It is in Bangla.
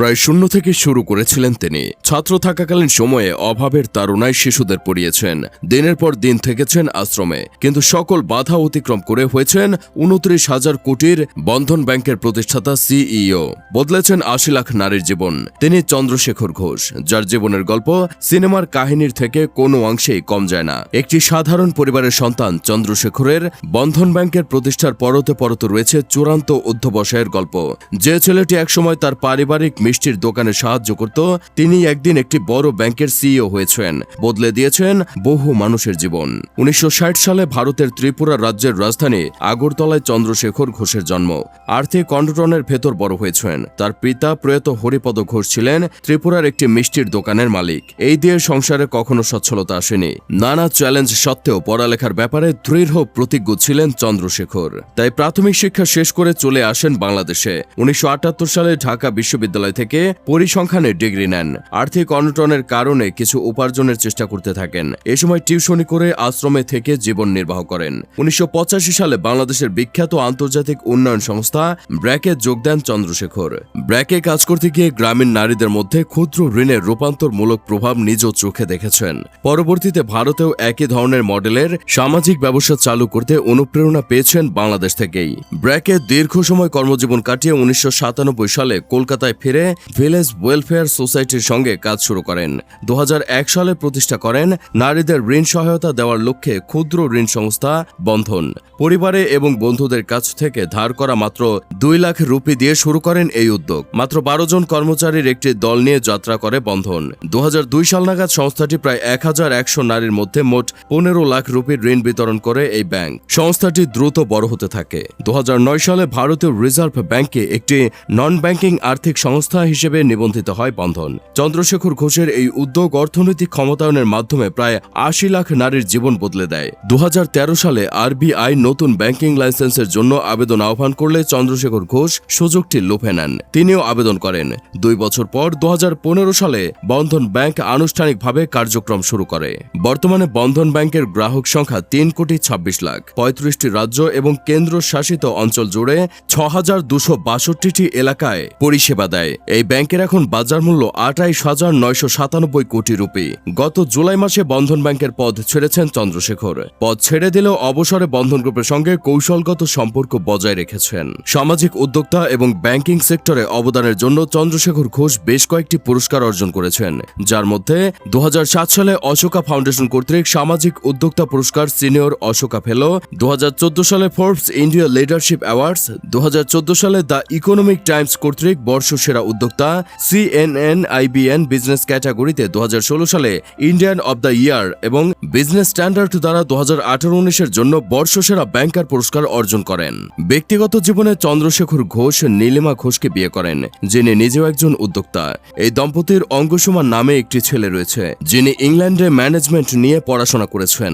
প্রায় শূন্য থেকে শুরু করেছিলেন তিনি। ছাত্র থাকাকালীন সময়ে অভাবের তাড়নায় শিশুদের পড়িয়েছেন। দিনের পর দিন থেকেছেন আশ্রমে। কিন্তু সকল বাধা অতিক্রম করে হয়েছেন উনত্রিশ হাজার কোটির বন্ধন ব্যাংকের প্রতিষ্ঠাতা সিইও। বদলেছেন আশি লাখ নারীর জীবন। তিনি চন্দ্রশেখর ঘোষ, যার জীবনের গল্প সিনেমার কাহিনীর থেকে কোনো অংশেই কম যায় না। একটি সাধারণ পরিবারের সন্তান চন্দ্রশেখরের বন্ধন ব্যাংকের প্রতিষ্ঠার পরতে পরত রয়েছে চূড়ান্ত অধ্যবসায়ের গল্প। যে ছেলেটি একসময় তার পারিবারিক মিষ্টির দোকানে সাহায্য করত তিনি একদিন একটি বড় ব্যাংকের সিইও হয়েছেন। বদলে দিয়েছেন বহু মানুষের জীবন। উনিশশো সালে ভারতের ত্রিপুরা রাজ্যের রাজধানী আগরতলায় চন্দ্রশেখর ঘোষের জন্ম। আর্থিক অন্ডটনের ভেতর বড় হয়েছেন। তার পিতা প্রয়াত হরিপদ ঘোষ ছিলেন ত্রিপুরার একটি মিষ্টির দোকানের মালিক। এই দিয়ে সংসারে কখনো সচ্ছলতা আসেনি। নানা চ্যালেঞ্জ সত্ত্বেও পড়ালেখার ব্যাপারে দৃঢ় প্রতিজ্ঞ ছিলেন চন্দ্রশেখর। তাই প্রাথমিক শিক্ষা শেষ করে চলে আসেন বাংলাদেশে। উনিশশো আটাত্তর সালে ঢাকা বিশ্ববিদ্যালয় থেকে পরিসংখ্যানে ডিগ্রি নেন। আর্থিক অনটনের কারণে কিছু উপার্জনের চেষ্টা করতে থাকেন। এ সময় টিউশনি করে আশ্রমে থেকে জীবন নির্বাহ করেন। উনিশশো পঁচাশি সালে বাংলাদেশের বিখ্যাত আন্তর্জাতিক উন্নয়ন সংস্থা ব্র্যাকে যোগ দেন চন্দ্রশেখর। ব্র্যাকে কাজ করতে গিয়ে গ্রামীণ নারীদের মধ্যে ক্ষুদ্র ঋণের রূপান্তরমূলক প্রভাব নিজ চোখে দেখেছেন। পরবর্তীতে ভারতেও একই ধরনের মডেলের সামাজিক ব্যবসা চালু করতে অনুপ্রেরণা পেয়েছেন বাংলাদেশ থেকেই। ব্র্যাকে দীর্ঘ সময় কর্মজীবন কাটিয়ে উনিশশো সাতানব্বই সালে কলকাতায় ফিরে ভিলেজ ওয়েলফেয়ার সোসাইটির সঙ্গে কাজ শুরু করেন। দু হাজার এক সালে প্রতিষ্ঠা করেন নারীদের ঋণ সহায়তা দেওয়ার লক্ষ্যে ক্ষুদ্র ঋণ সংস্থা বন্ধন। পরিবারে এবং বন্ধুদের কাছ থেকে ধার করা মাত্র দুই লাখ রুপি দিয়ে শুরু করেন এই উদ্যোগ। মাত্র বারো জন কর্মচারীর একটি দল নিয়ে যাত্রা করে বন্ধন। দু হাজার দুই সাল নাগাদ সংস্থাটি প্রায় এক হাজার একশো নারীর মধ্যে মোট পনেরো লাখ রুপির ঋণ বিতরণ করে এই ব্যাংক। সংস্থাটি দ্রুত বড় হতে থাকে। দু হাজার নয় সালে ভারতীয় রিজার্ভ ব্যাংকে একটি নন ব্যাংকিং আর্থিক সংস্থা হিসেবে নিবন্ধিত হয় বন্ধন। চন্দ্রশেখর ঘোষের এই উদ্যোগ অর্থনৈতিক ক্ষমতায়নের মাধ্যমে প্রায় আশি লাখ নারীর জীবন বদলে দেয়। দু হাজার তেরো সালে আরবিআই নতুন ব্যাংকিং লাইসেন্সের জন্য আবেদন আহ্বান করলে চন্দ্রশেখর ঘোষ সুযোগটি লোভে নেন। তিনিও আবেদন করেন। দুই বছর পর দু হাজার পনেরো সালে বন্ধন ব্যাংক আনুষ্ঠানিকভাবে কার্যক্রম শুরু করে। বর্তমানে বন্ধন ব্যাংকের গ্রাহক সংখ্যা তিন কোটি ছাব্বিশ লাখ। পঁয়ত্রিশটি রাজ্য এবং কেন্দ্র শাসিত অঞ্চল জুড়ে ছ হাজার দুশো বাষট্টিটি এলাকায় পরিষেবা দেয়। এই ব্যাংকের এখন বাজার মূল্য আটাইশ হাজার নয়শো সাতানব্বই কোটি রুপি। গত জুলাই মাসে বন্ধন ব্যাংকের পদ ছেড়েছেন চন্দ্রশেখর। পদ ছেড়ে দিলেও অবসরে বন্ধন গ্রুপের সঙ্গে কৌশলগত সম্পর্ক বজায় রেখেছেন। সামাজিক উদ্যোক্তা এবং ব্যাংকিং সেক্টরে অবদানের জন্য চন্দ্রশেখর ঘোষ বেশ কয়েকটি পুরস্কার অর্জন করেছেন। যার মধ্যে দু হাজার সাত সালে অশোকা ফাউন্ডেশন কর্তৃক সামাজিক উদ্যোক্তা পুরস্কার সিনিয়র অশোকা ফেলো দু হাজার চোদ্দ সালে ফোর্বস ইন্ডিয়া লিডারশিপ অ্যাওয়ার্ডস দু হাজার চোদ্দ সালে দ্য ইকোনমিক টাইমস কর্তৃক বর্ষসেরা উদ্যোক্তা সিএনএন আইবিএন বিজনেস ক্যাটাগরিতে দু হাজার ষোলো সালে ইন্ডিয়ান অব দ্য ইয়ার এবং বিজনেস স্ট্যান্ডার্ড দ্বারা দু হাজার আঠারো উনিশের জন্য বর্ষসেরা ব্যাংকার পুরস্কার অর্জন করেন। ব্যক্তিগত জীবনে চন্দ্রশেখর ঘোষ, নীলিমা ঘোষকে বিয়ে করেন, যিনি নিজেও একজন উদ্যোক্তা। এই দম্পতির অঙ্গসমান নামে একটি ছেলে রয়েছে, যিনি ইংল্যান্ডে ম্যানেজমেন্ট নিয়ে পড়াশোনা করেছেন।